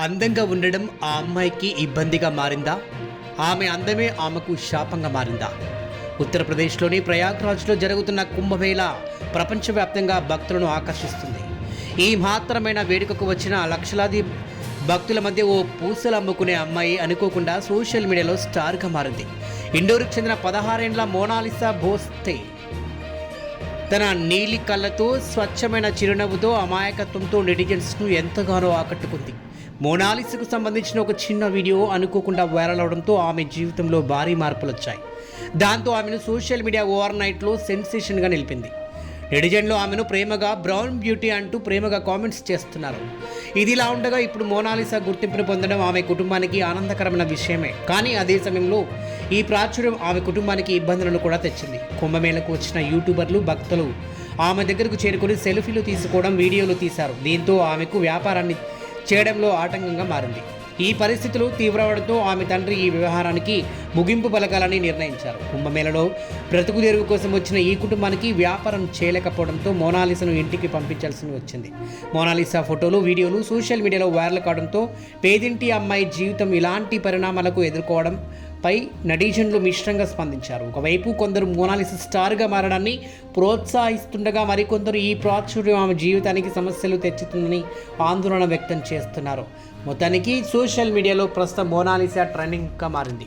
అందంగా ఉండడం ఆ అమ్మాయికి ఇబ్బందిగా మారిందా? ఆమె అందమే ఆమెకు శాపంగా మారిందా? ఉత్తరప్రదేశ్లోని ప్రయాగ్రాజ్లో జరుగుతున్న కుంభమేళ ప్రపంచవ్యాప్తంగా భక్తులను ఆకర్షిస్తుంది. ఈ మాత్రమైన వేడుకకు వచ్చిన లక్షలాది భక్తుల మధ్య ఓ పూసలు అమ్ముకునే అమ్మాయి అనుకోకుండా సోషల్ మీడియాలో స్టార్గా మారింది. ఇండోర్కు చెందిన పదహారేండ్ల మోనాలిసా భోస్తే తన నీలి కళ్ళతో స్వచ్ఛమైన చిరునవ్వుతో అమాయకత్వంతో నెటిజన్స్ను ఎంతగానో ఆకట్టుకుంది. మోనాలిసకు సంబంధించిన ఒక చిన్న వీడియో అనుకోకుండా వైరల్ అవడంతో ఆమె జీవితంలో భారీ మార్పులు వచ్చాయి దాంతో ఆమెను సోషల్ మీడియా ఓవర్ నైట్లో సెన్సేషన్గా నిలిపింది. నెటిజన్లు ఆమెను ప్రేమగా బ్రౌన్ బ్యూటీ అంటూ ప్రేమగా కామెంట్స్ చేస్తున్నారు. ఇది ఇలా ఉండగా ఇప్పుడు మోనాలిసా గుర్తింపును పొందడం ఆమె కుటుంబానికి ఆనందకరమైన విషయమే. కానీ అదే సమయంలో ఈ ప్రాచుర్యం ఆమె కుటుంబానికి ఇబ్బందులను కూడా తెచ్చింది. కుంభమేళకు వచ్చిన యూట్యూబర్లు భక్తులు ఆమె దగ్గరకు చేరుకుని సెల్ఫీలు తీసుకోవడం వీడియోలు తీశారు. దీంతో ఆమెకు వ్యాపారాన్ని చేయడంలో ఆటంకంగా మారింది. ఈ పరిస్థితులు తీవ్రవడంతో ఆమె తండ్రి ఈ వ్యవహారానికి ముగింపు పలకాలని నిర్ణయించారు. కుంభమేళలో బ్రతుకు తెరువు కోసం వచ్చిన ఈ కుటుంబానికి వ్యాపారం చేయలేకపోవడంతో మోనాలిసాను ఇంటికి పంపించాల్సి వచ్చింది. మోనాలిసా ఫోటోలు వీడియోలు సోషల్ మీడియాలో వైరల్ కావడంతో పేదింటి అమ్మాయి జీవితం ఇలాంటి పరిణామాలకు ఎదుర్కోవడం పై నటీజన్లు మిశ్రంగా స్పందించారు. ఒకవైపు కొందరు మోనాలిస స్టార్గా మారడాన్ని ప్రోత్సహిస్తుండగా మరికొందరు ఈ ప్రాచుర్యం ఆమె జీవితానికి సమస్యలు తెచ్చుతుందని ఆందోళన వ్యక్తం చేస్తున్నారు. మొత్తానికి సోషల్ మీడియాలో ప్రస్తుతం మోనాలిసా ట్రెండింగ్గా మారింది.